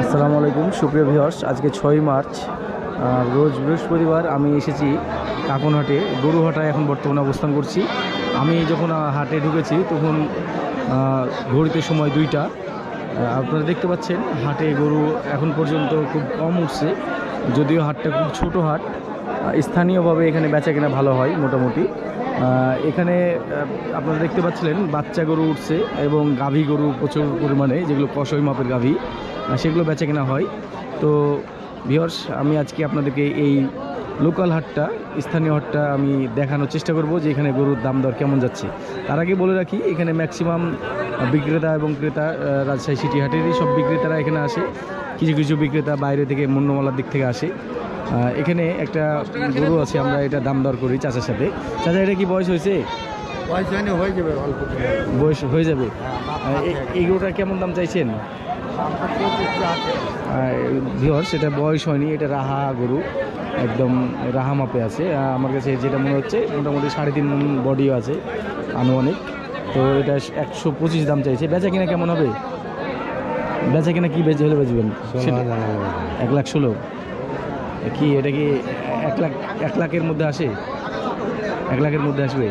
আসসালামু আলাইকুম, সুপ্রিয় ভিউয়ার্স, আজকে ছয় মার্চ রোজ বৃহস্পতিবার আমি এসেছি কাকনহাটে, গরুহাটায় এখন বর্তমানে অবস্থান করছি। আমি যখন হাটে ঢুকেছি তখন ঘড়িতে সময় দুইটা। আপনারা দেখতে পাচ্ছেন, হাটে গরু এখন পর্যন্ত খুব কম উঠছে, যদিও হাটটা খুব ছোট হাট স্থানীয়ভাবে এখানে বেচা কেনা ভালো হয় মোটামুটি। এখানে আপনারা দেখতে পাচ্ছিলেন, বাচ্চা গরু উঠছে এবং গাভী গরু প্রচুর পরিমাণে, যেগুলো কষই মাপের গাভী। সেগুলো বেচা কেনা হয়। তো ভিওর্স আমি আজকে আপনাদেরকে এই লোকাল হাটটা স্থানীয় হাটটা আমি দেখানোর চেষ্টা করব যে এখানে গরুর দাম দর কেমন যাচ্ছে। তার আগে বলে রাখি এখানে ম্যাক্সিমাম বিক্রেতা এবং ক্রেতা রাজশাহী সিটি হাটেরই সব বিক্রেতারা এখানে আসে। কিছু কিছু বিক্রেতা বাইরে থেকে মুন্নমালার দিক থেকে আসে। এখানে একটা গরু আছে আমরা এটা দাম দর করি চাচার সাথে। চাচা এটা কি বয়স হয়েছে? বয়স হয়ে যাবে বয়স হয়ে যাবে। এই গরুটার কেমন দাম চাইছেন? ভিওর সেটা বয়স হয়নি এটা রাহা গরু। একদম রাহা মাপে আছে। আমার কাছে যেটা মনে হচ্ছে মোটামুটি সাড়ে তিন মন বডিও আছে আনুমানিক। তো এটা একশো পঁচিশ দাম চাইছে। বেচা কিনা কেমন হবে? বেচা কিনা কি বেচে হলে বেচবেন? এক লাখ ষোলো। কি এটা কি এক লাখ এক লাখের মধ্যে আসে? এক লাখের মধ্যে আসবে?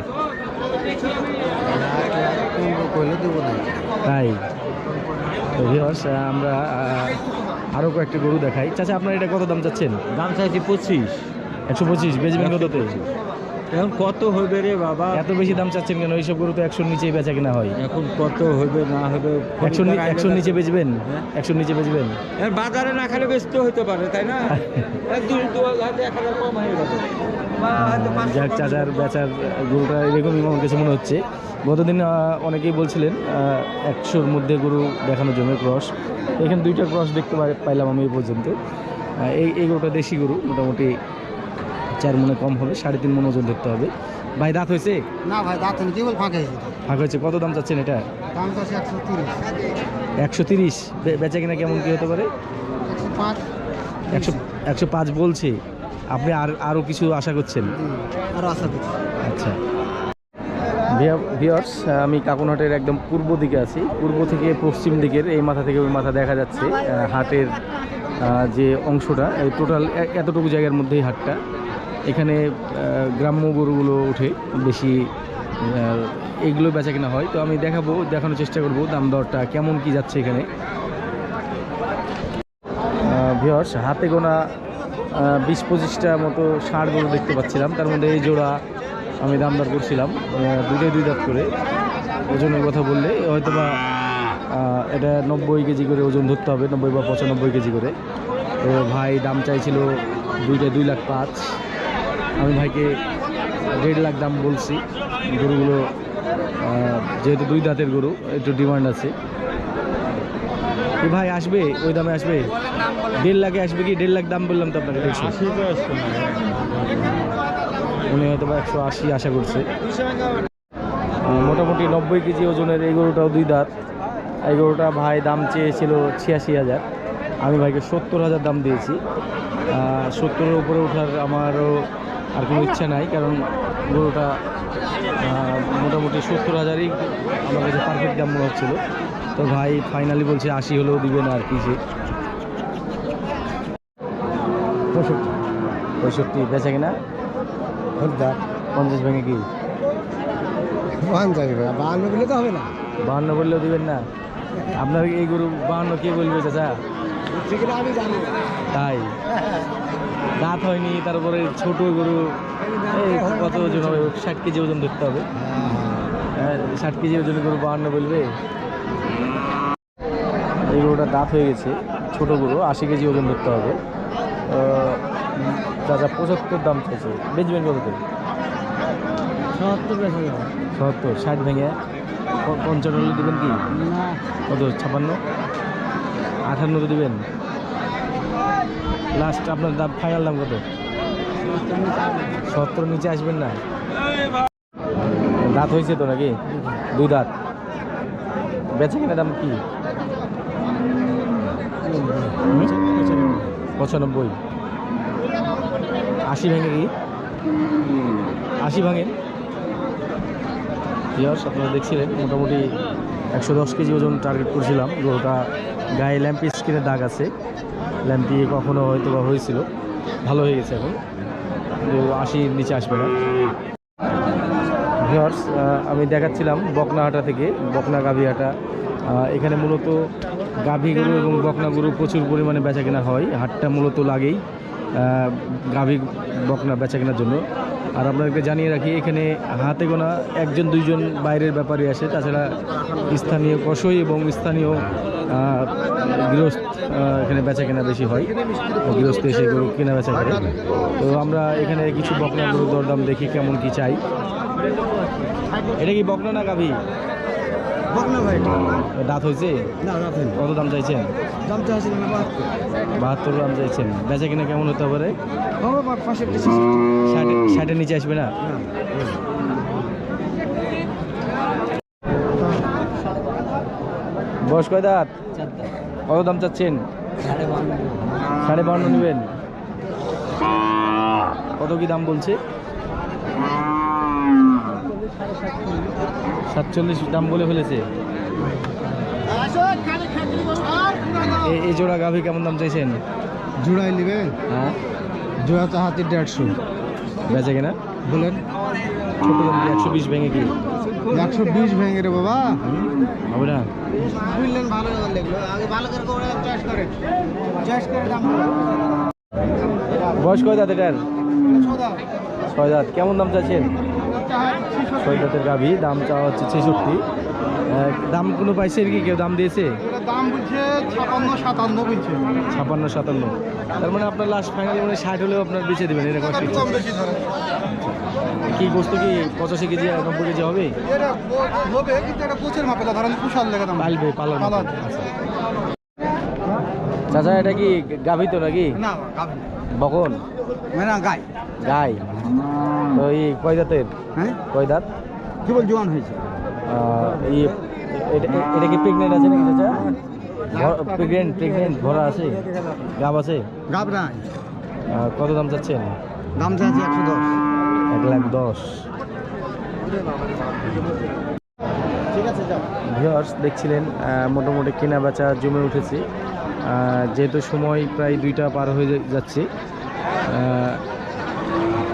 তাই? তো ভিওর্স আমরা আরও কয়েকটি গরু দেখাই। চাচা আপনার এটা কত দাম চাচ্ছেন? দাম চাইছি পঁচিশ। একশো পঁচিশ বেচবেন কততে? এখন কত হবে রে বাবা? এত বেশি দাম চাচ্ছেন কেন? এইসব গরু তো একশোর নিচেই বেচা কিনা হয়। এখন কত হবে না হবে একশো একশোর নিচে বেচবেন? একশোর নিচে বেচবেন? বাজারে না খেলে বেচতে হতে পারে তাই না? হয়ে যাক চাচার বেচার গরুটা এরকমই আমার কাছে মনে হচ্ছে। গতদিন অনেকেই বলছিলেন একশোর মধ্যে গরু দেখানোর জন্য ক্রস। এখানে দুইটা ক্রস দেখতে পাই- পাইলাম আমি এই পর্যন্ত। এই এই গরুটা দেশি গরু মোটামুটি চার মনে কম হবে সাড়ে তিন মন ওজন ধরতে হবে। ভাই দাঁত হয়েছে? না ভাই দাঁত নেই কেবল ফাঁকা হয়েছে। ফাঁকা হয়েছে। কত দাম চাচ্ছেন এটা? দাম চাচ্ছে একশো তিরিশ। একশো তিরিশ। বেচা কিনা কেমন কী হতে পারে? একশো পাঁচ। একশো একশো পাঁচ বলছে। আপনি আর আরও কিছু আশা করছেন? আরও আশা করছি। আচ্ছা। ভিওর্স আমি কাকুনহাটের একদম পূর্ব দিকে আছি। পূর্ব থেকে পশ্চিম দিকের এই মাথা থেকে ওই মাথা দেখা যাচ্ছে হাটের যে অংশটা এই টোটাল এতটুকু জায়গার মধ্যেই হাটটা। এখানে গ্রাম্য গরুগুলো উঠে বেশি আহ, এইগুলো বেচা কেনা হয়। তো আমি দেখাবো দেখানোর চেষ্টা করব দাম দরটা কেমন কি যাচ্ছে এখানে। ভিওর্স হাতে গোনা বিশ পঁচিশটা মতো ষাঁড় গরু দেখতে পাচ্ছিলাম। তার মধ্যে এই জোড়া আমি দাম দর করছিলাম দুটোই দুই দাঁত করে। ওজনের কথা বললে হয়তো বা এটা নব্বই কেজি করে ওজন ধরতে হবে নব্বই বা পঁচানব্বই কেজি করে। তো ভাই দাম চাইছিল দুইটা দুই লাখ পাঁচ। আমি ভাইকে দেড় লাখ দাম বলছি। গরুগুলো যেহেতু দুই দাঁতের গরু, একটু ডিমান্ড আছে। ভাই, আসবে? ওই দামে আসবে? দেড় লাখে আসবে কি? দেড় লাখ দাম বললাম তো আপনাকে উনি হয়তো বা একশো আশি আশা করছে। মোটামুটি নব্বই কেজি ওজনের এই গরুটাও দুই দাঁত। এই গরুটা ভাই দাম চেয়েছিল ছিয়াশি হাজার। আমি ভাইকে সত্তর হাজার দাম দিয়েছি। সত্তরের উপরে ওঠার আমারও আর কোনো ইচ্ছা নাই কারণ গরুটা মোটামুটি সত্তর হাজারই আমার কাছে পারফেক্ট দাম মনে হচ্ছিল। তো ভাই ফাইনালি বলছে আশি হলেও দিবে না আর কি সে পঁয়ষট্টি। পঁয়ষট্টি বেচা কিনা? হরিদার পঞ্চাশ ভেঙে কি? বাহান্ন বলে তো হবে না। বাহান্ন বললেও দিবেন না? আপনার এই গরু বাহান্ন কে বলবে চাচা? আমি জানি তাই? দাঁত হয়নি তারপরে ছোট গরু এই কত ওজন হবে? ষাট কেজি ওজন ধরতে হবে। হ্যাঁ, ষাট কেজি ওজন গরু বাহান্ন বলবে। এই গরুটা দাঁত হয়ে গেছে ছোট গরু আশি কেজি ওজন ধরতে হবে। চাচা পঁচাত্তর দাম চাইছে বেচবেন কততে সত্তর সত্তর ষাট ভেঙে পঞ্চান্ন দেবেন কি? কত? ছাপান্ন? আঠান্ন দিবেন। লাস্ট আপনার দাম ফাইনাল দাম কত? সত্তর নিচে আসবেন না? দাঁত হয়েছে তো নাকি? দুই দাঁত। বেচে কিনা দাম কি? পঁচানব্বই। আশি ভেঙে কি? আশি ভাঙে? আপনারা দেখছিলেন, মোটামুটি একশো দশ কেজি ওজন টার্গেট করেছিলাম। গরুটা গায়ে ল্যাম্পি স্কিনের দাগ আছে। ল্যাম্পি কখনো হয়তো বা হয়েছিল। ভালো হয়ে গেছে এখন। কিন্তু আশির নিচে আসবে না। ভিওর্স আমি দেখাচ্ছিলাম বকনাহাটা থেকে, বকনা গাভিহাটা। এখানে মূলত গাভী গরু এবং বকনা গরু প্রচুর পরিমাণে বেচা কেনা হয়। হাটটা মূলত লাগেই গাভী, বকনা বেচা কেনার জন্য। আর আপনাদেরকে জানিয়ে রাখি, এখানে হাতে গোনা একজন, দুইজন বাইরের ব্যাপারী আসে। তাছাড়া স্থানীয় কষই এবং স্থানীয় গৃহস্থ এখানে বেচা কেনা বেশি হয়। গৃহস্থ এসে গরু কেনা বেচা করে। তো আমরা এখানে কিছু বকনা গরুর দরদাম দেখি কেমন কি চাই। এটা কি বকনা না গাভী? দাঁত হয়েছে? কত দাম চাইছেন? দাম বাহাত্তর। দাম চাইছেন। বেচা কিনা কেমন হতে পারে? ষাটের নিচে আসবে না। বয়স কয় দাঁত? কত দাম চাচ্ছেন? সাড়ে বান্ন। নেবেন। কত কি দাম বলছে? সাতচল্লিশ দাম বলে ফেলেছে। এ- এই জোড়া গাভি কেমন দাম চাইছেন? জোড়াই নেবেন? হ্যাঁ। জোড়া তো হাতে দেড়শো। বেচে কিনা? বলেন। ছোট দাম একশো বিশ ভেঙে কি? একশো বিশ ভেঙে রে বাবা। হবে না বুঝলেন ভালো লাগল আগে ভালো করে করে চয়েস করেন চয়েস করে দাম। বয়স কয় দাঁত এটার? ছয় দাঁত। কেমন দাম চাচ্ছেন? ছয় দাঁতের গাভী দাম চাওয়া হচ্ছে ছেষট্টি। দাম কোনো পাইছে কি কেউ দাম দিয়েছে? দাম বলছে ছাপান্ন সাতান্ন বলছে। ছাপান্ন সাতান্ন। তার মানে আপনার লাস্ট ফাইনাল মানে ষাট হলেও আপনার বেঁচে দেবেন এরকম একটা ইচ্ছা। কম বেশি ধরে কি বস্তু কি পঁচাশি কেজি নব্বই কেজি হবে? হবে কিন্তু এটা কোচের মাপে ধরেন কুশাল লেগে দাম। পালবে পালন। পালন। চাচা এটা কি গাভী তো নাকি? না গাভী। বকন? মানে গাই। গাই। তো এই কয় দাঁতের? হ্যাঁ? কয় দাঁত? কেবল জোয়ান হয়েছে। এটা কি প্রেগনেন্ট আছে নাকি চাচা? প্রেগনেন্ট প্রেগনেন্ট ভরা আছে? গাব আছে? গাব নাই। কত দাম চাচ্ছেন? দাম চাইছে একশো দশ। লাখ দশ ভিওর্স দেখছিলেন মোটামুটি কেনা বেচা জমে উঠেছে। যেহেতু সময় প্রায় দুইটা পার হয়ে যাচ্ছে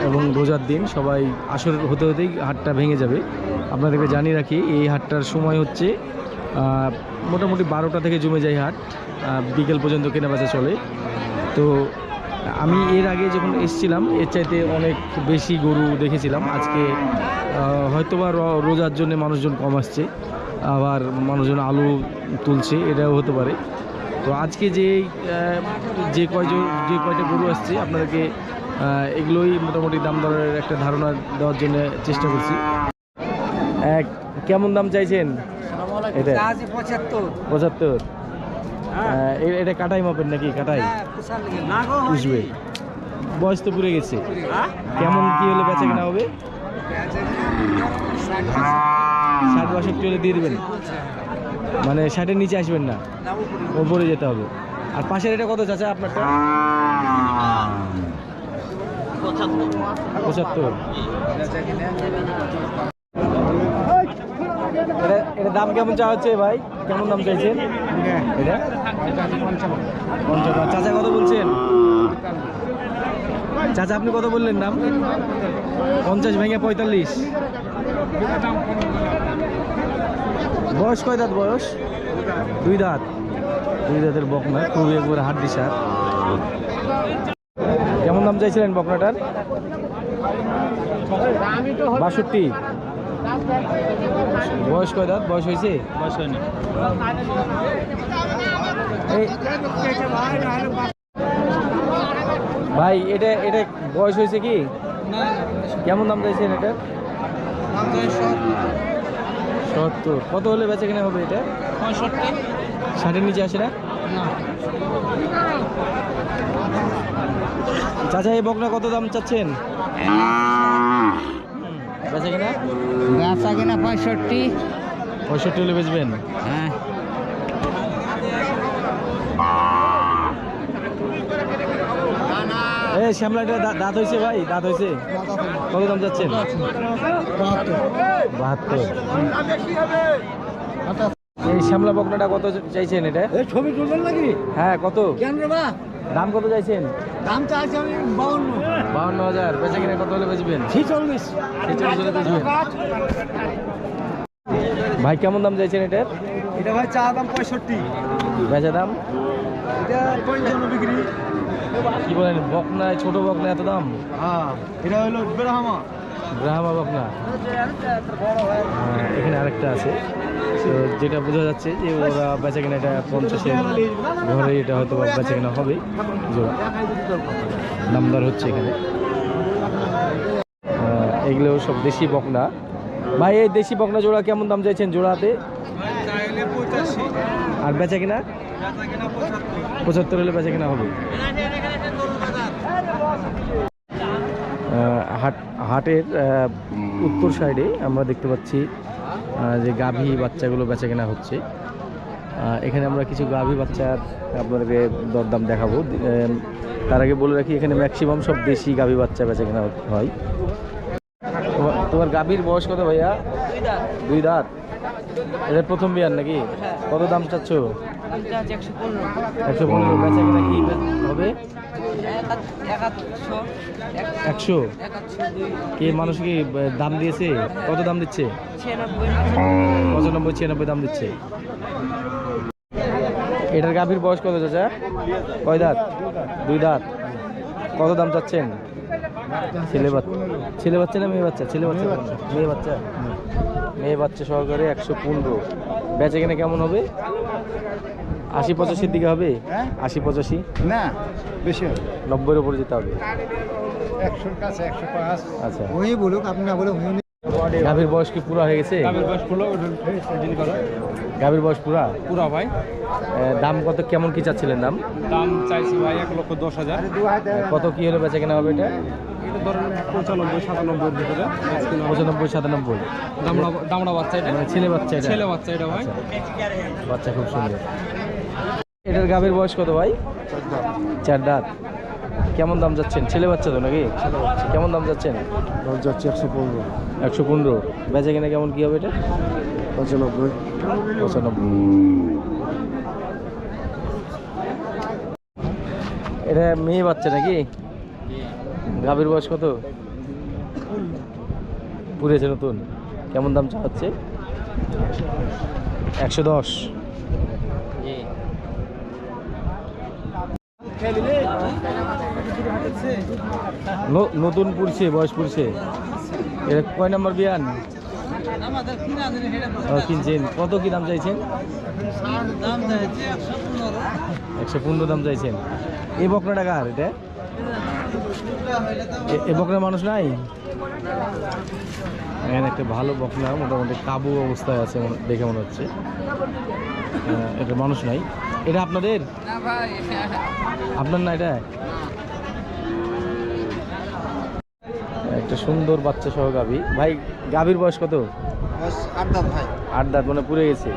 এবং রোজার দিন সবাই আসর হতে হতেই হাটটা ভেঙে যাবে। আপনাদেরকে জানিয়ে রাখি, এই হাটটার সময় হচ্ছে মোটামুটি বারোটা থেকে জমে যায় হাট বিকেল পর্যন্ত কেনা বেচা চলে। তো আমি এর আগে যখন এসছিলাম এর চাইতে অনেক বেশি গরু দেখেছিলাম। আজকে হয়তোবা রোজার জন্য মানুষজন কম আসছে আবার মানুষজন আলু তুলছে এটাও হতে পারে। তো আজকে যে যে কয়জন যে কয়টা গরু আসছে আপনাদেরকে এগুলোই মোটামুটি দাম দরের একটা ধারণা দেওয়ার জন্য চেষ্টা করছি। এক কেমন দাম চাইছেন? এটা? পঁচাত্তর। পঁচাত্তর। এটা কাটাই মাপেন নাকি? কাটাই? পুষবে বয়স তো পুড়ে গেছে। কেমন কি হলে বেচা কেনা হবে? ষাট বাষট্টি হলে দিয়ে দেবেন। মানে ষাটের নিচে আসবেন না। ওপরে যেতে হবে। আর পাশের এটা কত চাচা আপনারটা? পঁচাত্তর। এটা দাম কেমন চা হচ্ছে ভাই? কেমন দাম চাইছেন? পঞ্চান্ন চাচা কত বলছেন? চাচা, আপনি কত বললেন দাম? পঞ্চাশ ভেঙে পঁয়তাল্লিশ। বয়স কয় দাঁত বয়স? দুই দাঁত। দুই দাঁতের বকনা, খুবই একবারে হাড্ডি সার। কেমন দাম চাইছিলেন বকনাটার? বাষট্টি। বয়স কয় দাঁত? বয়স হয়েছে? বয়স হয়নি। ভাই এটা এটা বয়স হয়েছে কি? কেমন দাম চাইছেন এটা সত্তর। কত হলে বেচে কেনা হবে এটা? ষাটের নিচে আসে না? চাচা এই বকনা কত দাম চাচ্ছেন? বেচে কেনা ব্যবসা কিনা পঁয়ষট্টি। পঁয়ষট্টি হলে বেচবেন? হ্যাঁ। এ শ্যামলা এটা দাঁত হয়েছে ভাই দাঁত হয়েছে কত দাম যাচ্ছেন? বাহাত্তর। এই শ্যামলা বকনাটা কত চাইছেন এটা? ছবি তুলবেন নাকি? হ্যাঁ কত? কেন রে বা? দাম কত চাইছেন? দাম তো আছে আমি বাউন্ন। বাউন্ন হাজার। বেচে কিনে কত হলে বেচবেন? ছিচল্লিশ। ছিচল্লিশ হলে বেচবেন। ভাই কেমন দাম চাইছেন এটার? এটা ভাই চা দাম পঁয়ষট্টি। বেচা দাম? এটা পঞ্চান্ন বিক্রি। কি বলেন বকনায় ছোট বকনায় এত দাম? হ্যাঁ এটা হলো বেরহামা ব্রাহ্মা বকনা হ্যাঁ, এখানে আরেকটা আছে। তো যেটা বোঝা যাচ্ছে যে ওরা বেচা কিনা এটা পঞ্চাশের ঘরে এটা হয়তো বেচা কিনা হবে। জোড়া দামদার হচ্ছে এখানে। এগুলো সব দেশি বকনা। ভাই এই দেশি বকনা জোড়া কেমন দাম চাইছেন জোড়াতে? আর বেচা কিনা? পঁচাত্তর হলে বেচা কিনা হবে। হাট হাটের উত্তর সাইডে আমরা দেখতে পাচ্ছি যে গাভী বাচ্চাগুলো বেচা কেনা হচ্ছে। এখানে আমরা কিছু গাভী বাচ্চার আপনাদেরকে দরদাম দেখাবো। তার আগে বলে রাখি এখানে ম্যাক্সিমাম সব দেশি গাভী বাচ্চা বেচা কেনা হয়। তোমার গাভীর বয়স কত ভাইয়া? দুই দাঁত। এটা প্রথম বিয়ার নাকি? কত দাম চাচ্ছ? একশো পনেরো। বেচা কিনা কি হবে? একশো? কে মানুষ কি দাম দিয়েছে? কত দাম দিচ্ছে? পঁচানব্বই ছিয়ানব্বই দাম দিচ্ছে। এটার গাভীর বয়স কত চাচা? কয় দাঁত? দুই দাঁত। কত দাম চাচ্ছেন? ছেলে বাচ্চা। ছেলে বাচ্চা না মেয়ে বাচ্চা? ছেলে বাচ্চা। মেয়ে বাচ্চা। মেয়ে বাচ্চা সহকারে একশো পনেরো। বেচে কিনা কেমন হবে? আশি পঁচাশির দিকে হবে? আশি পঁচাশি? না বেশি হবে। নব্বইয়ের উপরে যেতে হবে। একশোর কাছে একশো পাঁচ। আচ্ছা। ওই বলুক আপনি না বলে গাভীর বয়স কি পুরা হয়ে গেছে? বয়স পুরো গাভীর বয়স পুরা? পুরা ভাই। দাম কত কেমন কি চাচ্ছিলেন দাম? দাম চাইছি ভাই এক লক্ষ দশ হাজার। কত কি হলে বেচা কেনা হবে এটা? পঁচানব্বই সাতানব্বইয়ের ভিতরে পঁচানব্বই সাতানব্বই। দামড়া দামড়া বাচ্চা এটা। মানে ছেলে বাচ্চা ছেলে বাচ্চা এটা ভাই। আচ্ছা, বাচ্চা খুব সুন্দর। এটার গাভীর বয়স কত ভাই? চার দাঁত। কেমন দাম যাচ্ছেন? ছেলে বাচ্চা তো নাকি? কেমন দাম যাচ্ছেন? যাচ্ছে একশো পনেরো। একশো পনেরো। বেচা কিনা কেমন? কি হবে এটা? পঁচানব্বই। পঁচানব্বই। এটা মেয়ে বাচ্চা নাকি? গাভীর বয়স কত? পুড়েছে নতুন। কেমন দাম চাচ্ছে? একশো দশ ন- নতুন পুড়ছে বয়স পুড়ছে এটা কয় নম্বর বিয়ান? কিনছেন। কত কি দাম চাইছেন? একশো পনেরো দাম চাইছেন। এ বকরা টাকা আর এটা? এ- বকরা মানুষ নাই? এখানে একটা ভালো বকনা, মোটামুটি কাবু অবস্থায় আছে দেখে মনে হচ্ছে। এটা মানুষ নাই। এটা আপনাদের? আপনার না এটা? একটা সুন্দর বাচ্চা সহ গাভী। ভাই গাভীর বয়স কত? আট দাম ভাই। আট দাঁত মানে পুড়ে গেছে।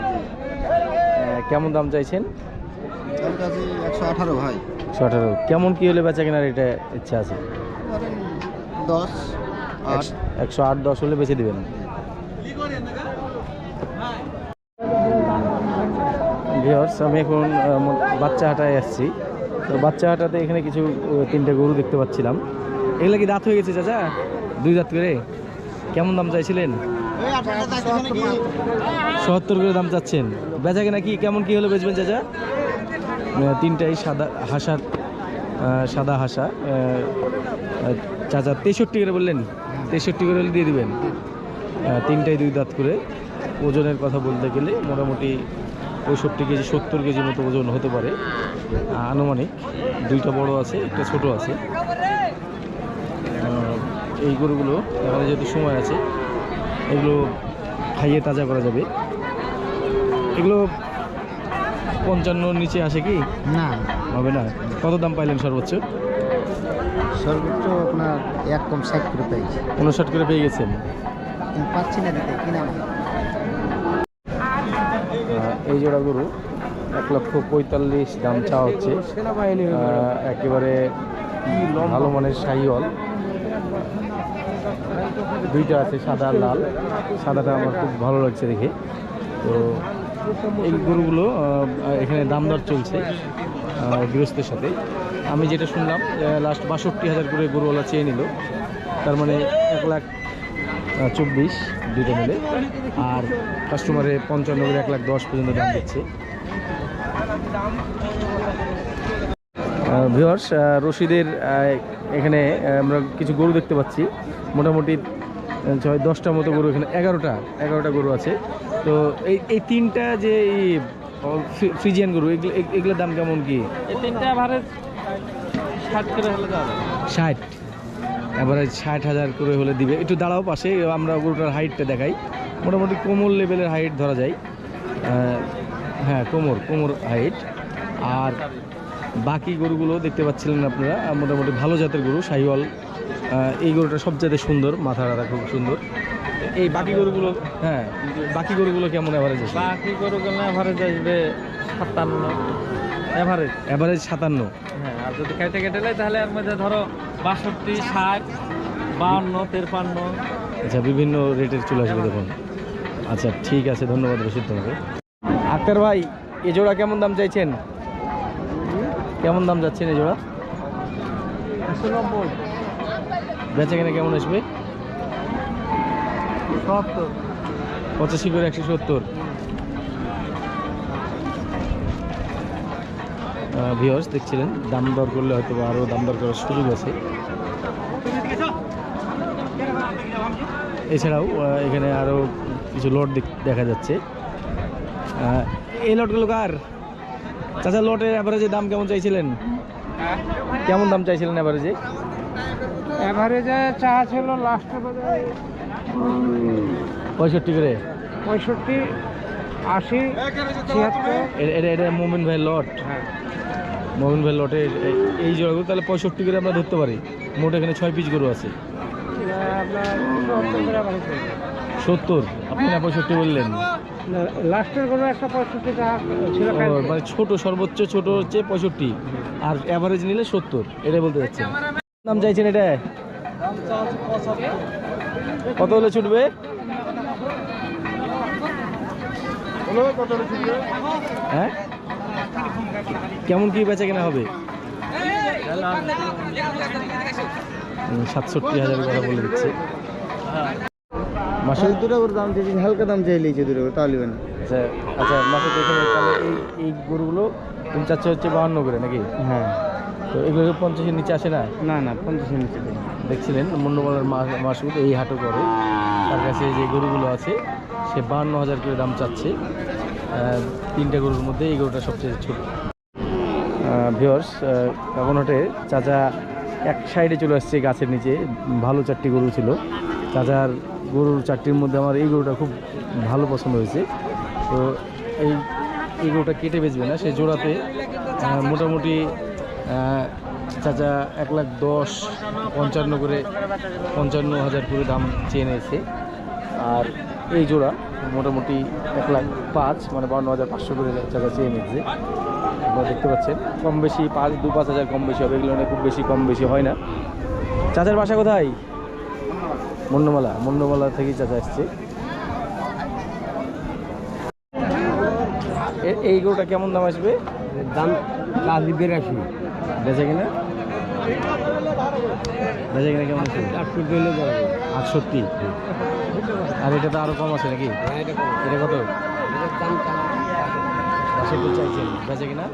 কেমন দাম চাইছেন? একশো আঠারো ভাই। একশো আঠারো। কেমন কি হলে বেচা কেনার এটা ইচ্ছা আছে? দশ আট। একশো- একশো আট দশ হলে বেচে দেবেন। ভিওর্স আমি এখন বাচ্চা হাটায় আসছি। তো বাচ্চা হাটাতে এখানে কিছু তিনটে গরু দেখতে পাচ্ছিলাম। এগুলো কি দাঁত হয়ে গেছে চাচা? দুই দাঁত করে? কেমন দাম চাইছিলেন? নাকি সত্তর করে দাম চাচ্ছেন। বেচা কিনা কি, কেমন কি হলে বেচবেন চাচা? তিনটাই সাদা হাসার সাদা হাসা। চাচা তেষট্টি করে বললেন। তেষট্টি করে দিয়ে দিবেন। তিনটাই দুই দাঁত করে। ওজনের কথা বলতে গেলে মোটামুটি পঁয়ষট্টি কেজি সত্তর কেজি মতো ওজন হতে পারে। আনুমানিক দুইটা বড় আছে একটা ছোট আছে। এই গরুগুলো এখানে যেহেতু সময় আছে এগুলো খাইয়ে তাজা করা যাবে। এগুলো পঞ্চান্নর নিচে আসে কি? না। হবে না? কত দাম পাইলেন সর্বোচ্চ? সর্বোচ্চ আপনার এক কম ষাট করে পেয়েছি। উনষাট করে পেয়ে গেছেন। পাচ্ছি না দিতে কিনা এই জোড়া গরু এক লক্ষ পঁয়তাল্লিশ দাম চাওয়া হচ্ছে। একেবারে ভালো মানের শাহিওয়াল দুইটা আছে, সাদা লাল। সাদাটা আমার খুব ভালো লাগছে দেখে। তো এই গরুগুলো এখানে দাম দর চলছে গৃহস্থের সাথে। আমি যেটা শুনলাম লাস্ট বাষট্টি হাজার করে গরুওয়ালা চেয়ে নিল। তার মানে এক লাখ চব্বিশ। দুটো মিলে। আর কাস্টমারে পঞ্চান্ন করে এক লাখ দশ পর্যন্ত দাম দিচ্ছে। ভিওর্স রশিদের এখানে আমরা কিছু গরু দেখতে পাচ্ছি। মোটামুটি ছয় দশটা মতো গরু এখানে এগারোটা এগারোটা গরু আছে। তো এই এই তিনটা যে ফ্রিজিয়ান গরু এগুলো এগ- এগুলোর দাম কেমন কি? তিনটা ষাট করে হলে ষাট। এবারে ষাট হাজার করে হলে দিবে। একটু দাঁড়াও পাশে, আমরা গরুটার হাইটটা দেখাই। মোটামুটি কোমর লেভেলের হাইট ধরা যায়। হ্যাঁ কোমর কোমর হাইট আর বাকি গরুগুলো দেখতে পাচ্ছিলেন আপনারা, মোটামুটি ভালো জাতের গরু শাহিওয়াল এই গরুটা সবচেয়ে সুন্দর, মাথা রাখা খুব সুন্দর। এই বাকি গরুগুলো হ্যাঁ বাকি গরুগুলো কেমন অ্যাভারেজ আছে বাকি গরুগুলো এভারেজ আসবে সাতান্ন। এভারেজ অ্যাভারেজ সাতান্ন। হ্যাঁ আর যদি কেটে কেটে নেয় তাহলে এর মধ্যে ধরো বাষট্টি ষাট বাহান্ন তেরপান্ন। আচ্ছা বিভিন্ন রেটের চলে আসবে দেখুন। আচ্ছা ঠিক আছে ধন্যবাদ রশিদ তোমাকে। আক্তার ভাই এ জোড়া কেমন দাম চাইছেন? কেমন দাম যাচ্ছেন এ জোড়া? বেচা কেনা কেমন আসবে? সত্তর। পঁচাশি করে একশো সত্তর। ভিওর্স দেখছিলেন দাম দর করলে হয়তো আরও দাম দর করার সুযোগ আছে। এছাড়াও এখানে আরও কিছু লট দেখ- যাচ্ছে। এই লটগুলো কার? চাচা লটের অ্যাভারেজে দাম কেমন চাইছিলেন? কেমন দাম চাইছিলেন অ্যাভারেজে এভারেজে চা ছিল লাস্টে পঁয়ষট্টি করে? পঁয়ষট্টি আশি ছিয়াত্তর। এটা এটা মোমিন ভাই লট হ্যাঁ। মোহন ভাই লটে, এই জোড়াগুলো তাহলে পঁয়ষট্টি করে আমরা ধরতে পারি। মোট এখানে ছয় পিস গরু আছে। সত্তর? আপনি না পঁয়ষট্টি বললেন? লাস্টের একটা মানে ছোট সর্বোচ্চ, ছোট হচ্ছে পঁয়ষট্টি। আর অ্যাভারেজ নিলে সত্তর। এটাই বলতে চাচ্ছেন দাম চাইছেন এটা? কত হলে ছুটবে? হ্যাঁ? কেমন কি বেচা কেনা হবে? সাতষট্টি হাজারের কথা বলে দিচ্ছে। মাসের দুটো করে দাম চাইছি হালকা দাম চাই লিয়েছে দুটো করে তাহলে না। আচ্ছা আচ্ছা মাসে তাহলে এই এই গরুগুলো তুমি চাচ্ছে হচ্ছে বাহান্ন করে নাকি? হ্যাঁ। তো এগুলো পঞ্চাশের নিচে আসে না? না না পঞ্চাশের নিচে। দেখছিলেন মুন্ডমালার মাসুদ এই হাটও করে। তার কাছে যে গরুগুলো আছে সে বাহান্ন হাজার করে দাম চাচ্ছে। তিনটে গরুর মধ্যে এই গরুটা সবচেয়ে ছোট। ভিওর্স কাকনহাটে চাচা এক সাইডে চলে আসছে গাছের নিচে, ভালো চারটি গরু ছিল। চাচার গরুর চারটির মধ্যে আমার এই গরুটা খুব ভালো পছন্দ হয়েছে। তো এই এই গরুটা কেটে বেচবে না, সে জোড়াতে মোটামুটি চাচা এক লাখ দশ, পঞ্চান্ন করে, পঞ্চান্ন হাজার করে দাম চেয়ে নিয়েছে। আর এই জোড়া মোটামুটি এক লাখ পাঁচ মানে বান্ন হাজার পাঁচশো করে চেয়ে নিয়েছে আপনারা দেখতে পাচ্ছেন কম বেশি পাঁচ দু পাঁচ হাজার কম বেশি হবে এগুলো খুব বেশি কম বেশি হয় না। চাচার বাসা কোথায়? মন্ডমালা মন্ডমালা থেকেই চাচা এসছে। এ- এই গরুটা কেমন দাম আসবে? দাম কালি বিরাশি বেচে কিনা? বেচে কিনা কেমন আছে? আটশো দিলে আটষট্টি। আর এটা তো আরও কম আছে নাকি? হ্যাঁ এটা কত? চাইছেন। বেচে কিনা?